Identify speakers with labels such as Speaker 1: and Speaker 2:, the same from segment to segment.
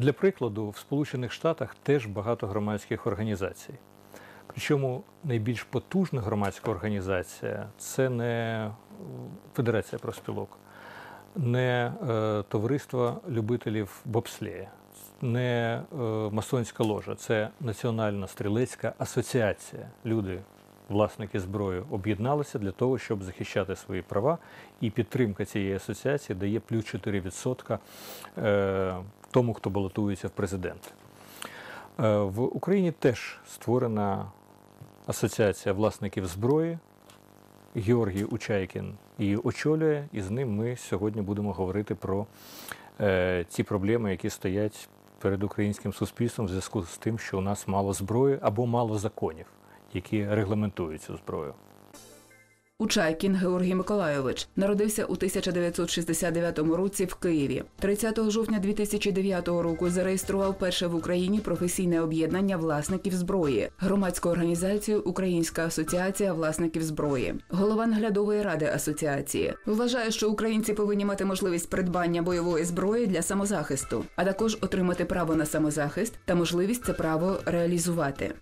Speaker 1: Для прикладу, в Сполучених Штатах теж багато громадських організацій. Причому найбільш потужна громадська організація це не Федерація профспілок, не е, товариство любителів бобслея, не е, масонська ложа, це Національна стрілецька асоціація. Люди, власники зброї, об'єдналися для того, щоб захищати свої права, і підтримка цієї асоціації дає плюс 4% е, тому, хто балотується в президенти. Е, В Україні теж створена асоціація власників зброї. Георгій Учайкін її очолює, і з ним ми сьогодні будемо говорити про е, ті проблеми, які стоять перед українським суспільством в зв'язку з тим, що у нас мало зброї або мало законів, які регламентують цю зброю.
Speaker 2: Учайкін Георгій Миколайович народився у 1969 році в Києві. 30 жовтня 2009 року зареєстрував перше в Україні професійне об'єднання власників зброї, громадську організацію Українська асоціація власників зброї, голова наглядової ради асоціації. Вважає, що українці повинні мати можливість придбання бойової зброї для самозахисту, а також отримати право на самозахист та можливість це право реалізувати.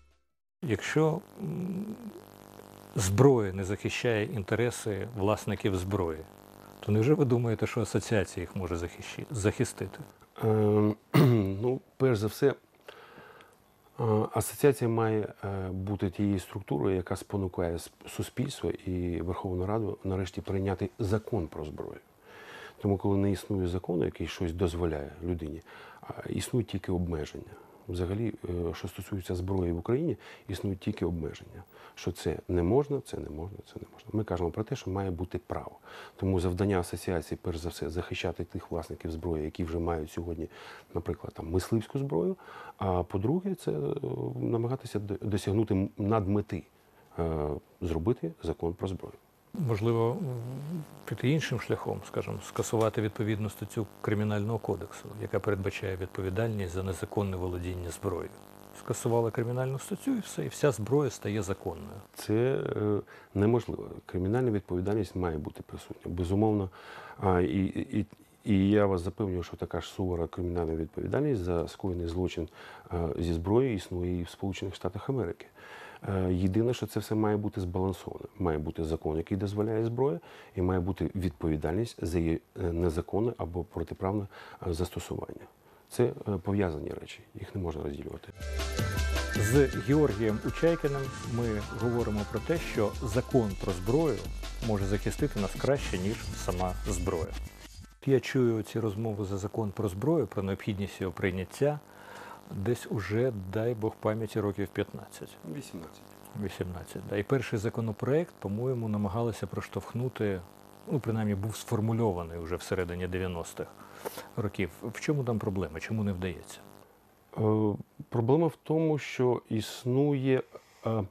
Speaker 1: Якщо зброя не захищає інтереси власників зброї, то невже ви думаєте, що асоціація їх може захистити?
Speaker 3: Е, Ну, перш за все, е, асоціація має е, бути тією структурою, яка спонукає суспільство і Верховну Раду нарешті прийняти закон про зброю. Тому, коли не існує закону, який щось дозволяє людині, а існують тільки обмеження. Взагалі, е, що стосується зброї в Україні, існують тільки обмеження. Що це не можна, це не можна, це не можна. Ми кажемо про те, що має бути право. Тому завдання асоціації, перш за все, захищати тих власників зброї, які вже мають сьогодні, наприклад, там мисливську зброю. А по-друге, це е, намагатися до- досягнути надмети, е, зробити закон про зброю.
Speaker 1: Можливо, піти іншим шляхом, скажімо, скасувати відповідну статтю Кримінального кодексу, яка передбачає відповідальність за незаконне володіння зброєю. Скасували кримінальну статтю і все, і вся зброя стає законною.
Speaker 3: Це е, неможливо. Кримінальна відповідальність має бути присутня. Безумовно. А, і, і, і я вас запевнюю, що така ж сувора кримінальна відповідальність за скоєний злочин е, зі зброєю існує і в Сполучених Штатах Америки. Е, Єдине, що це все має бути збалансоване. Має бути закон, який дозволяє зброю, і має бути відповідальність за її е, незаконне або протиправне е, застосування. Це пов'язані речі, їх не можна розділювати.
Speaker 1: З Георгієм Учайкіним ми говоримо про те, що закон про зброю може захистити нас краще, ніж сама зброя. Я чую ці розмови за закон про зброю, про необхідність його прийняття десь уже, дай Бог пам'яті, років 15.
Speaker 3: 18.
Speaker 1: 18. Да. І перший законопроект, по-моєму, намагалися проштовхнути, ну, принаймні, був сформульований вже всередині 90-х років. В чому там проблема? Чому не вдається?
Speaker 3: Е, Проблема в тому, що існує е,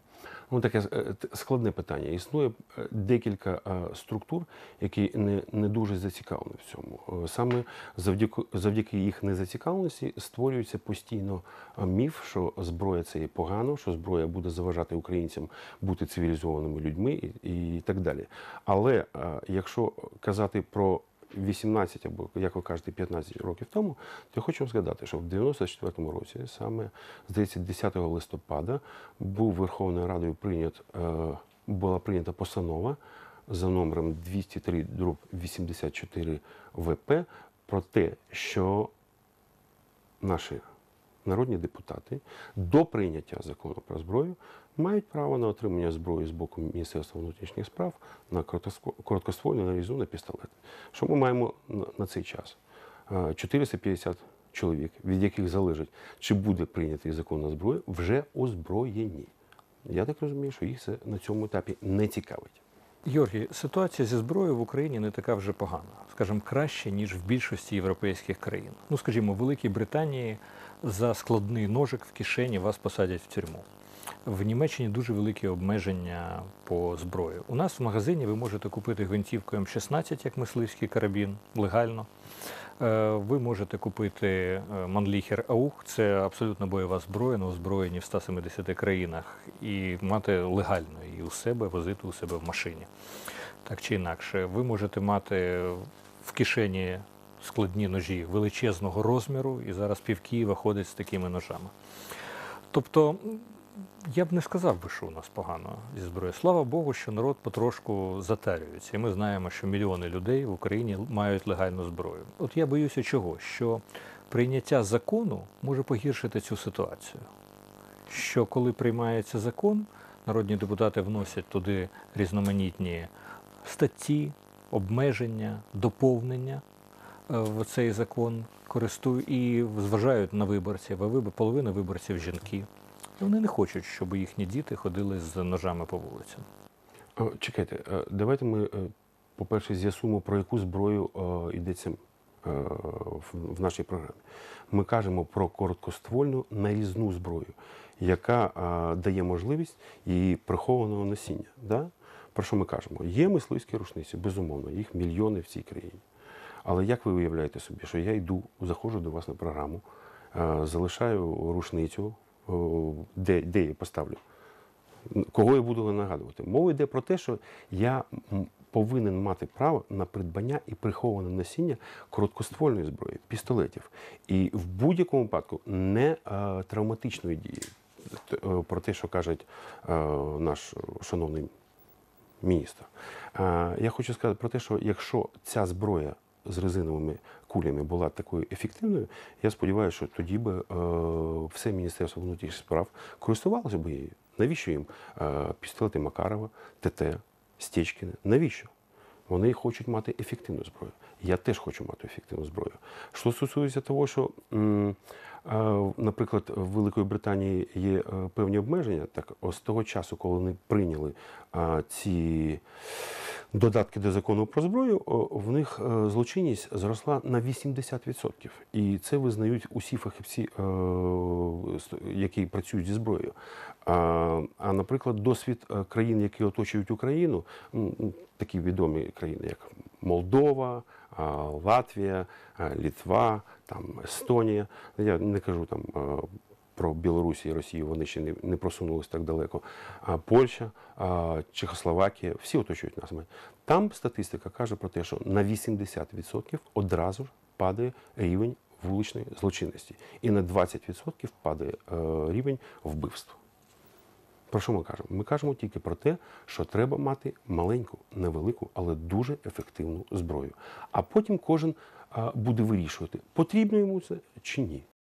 Speaker 3: ну, таке е, складне питання. Існує е, декілька е, структур, які не, не дуже зацікавлені в цьому. Саме завдяки, завдяки їх незацікавленості створюється постійно міф, що зброя це є погано, що зброя буде заважати українцям бути цивілізованими людьми і, і так далі. Але якщо казати про 18 або, як ви кажете, 15 років тому, то я хочу вам згадати, що в 94-му році, саме здається, 10 листопада, був Верховною Радою прийнят, е, була прийнята постанова за номером 203 дроб 84 ВП про те, що наші народні депутати до прийняття закону про зброю мають право на отримання зброї з боку Міністерства внутрішніх справ на короткоствольну нарізну на пістолет. Що ми маємо на, цей час? Е, 450 чоловік, від яких залежить, чи буде прийнятий закон на зброю, вже озброєні. Я так розумію, що їх це на цьому етапі не цікавить.
Speaker 1: Георгій, ситуація зі зброєю в Україні не така вже погана, скажімо, краще, ніж в більшості європейських країн. Ну, скажімо, в Великій Британії за складний ножик в кишені вас посадять в тюрму. В Німеччині дуже великі обмеження по зброї. У нас в магазині ви можете купити гвинтівку М16 як мисливський карабін легально. Е, Ви можете купити е, Манліхер Аух, це абсолютно бойова зброя, на озброєні в 170 країнах, і мати легально її у себе, возити у себе в машині. Так чи інакше, ви можете мати в кишені складні ножі величезного розміру, і зараз пів Києва ходить з такими ножами. Тобто, я б не сказав би, що у нас погано зі зброєю. Слава Богу, що народ потрошку затарюється. І ми знаємо, що мільйони людей в Україні мають легальну зброю. От я боюся чого? Що прийняття закону може погіршити цю ситуацію. Що коли приймається закон, народні депутати вносять туди різноманітні статті, обмеження, доповнення е, в цей закон користую і зважають на виборців, а половина виборців жінки. І вони не хочуть, щоб їхні діти ходили з ножами по вулицям.
Speaker 3: Чекайте, е, давайте ми, е, по-перше, з'ясуємо, про яку зброю е, йдеться е, в- нашій програмі. Ми кажемо про короткоствольну нарізну зброю, яка е, дає можливість її прихованого носіння. Да? Про що ми кажемо? Є мисливські рушниці, безумовно, їх мільйони в цій країні. Але як ви уявляєте собі, що я йду, заходжу до вас на програму, е, залишаю рушницю, е, де, де я поставлю? Кого я буду нагадувати? Мова йде про те, що я повинен мати право на придбання і приховане носіння короткоствольної зброї, пістолетів. І в будь-якому випадку не е, травматичної дії. Е, Про те, що каже наш шановний міністр. Е, Я хочу сказати про те, що якщо ця зброя з резиновими кулями була такою ефективною, я сподіваюся, що тоді би е, все Міністерство внутрішніх справ користувалося б її. Навіщо їм е, пістолети Макарова, ТТ, Стечкіна? Навіщо? Вони хочуть мати ефективну зброю. Я теж хочу мати ефективну зброю. Що стосується того, що, е, наприклад, в Великої Британії є певні обмеження, так з того часу, коли вони прийняли ці додатки до закону про зброю, в них е, злочинність зросла на 80%. І це визнають усі фахівці, е, які працюють зі зброєю. А, наприклад, досвід е, країн, які оточують Україну, такі відомі країни, як Молдова, Латвія, Літва, там Естонія. Я не кажу там. Про Білорусь і Росію вони ще не, не просунулись так далеко. А Польща, а, Чехословакія, всі оточують нас. Там статистика каже про те, що на 80% одразу ж падає рівень вуличної злочинності, і на 20% падає е, рівень вбивств. Про що ми кажемо? Ми кажемо тільки про те, що треба мати маленьку, невелику, але дуже ефективну зброю. А потім кожен буде вирішувати, потрібно йому це чи ні.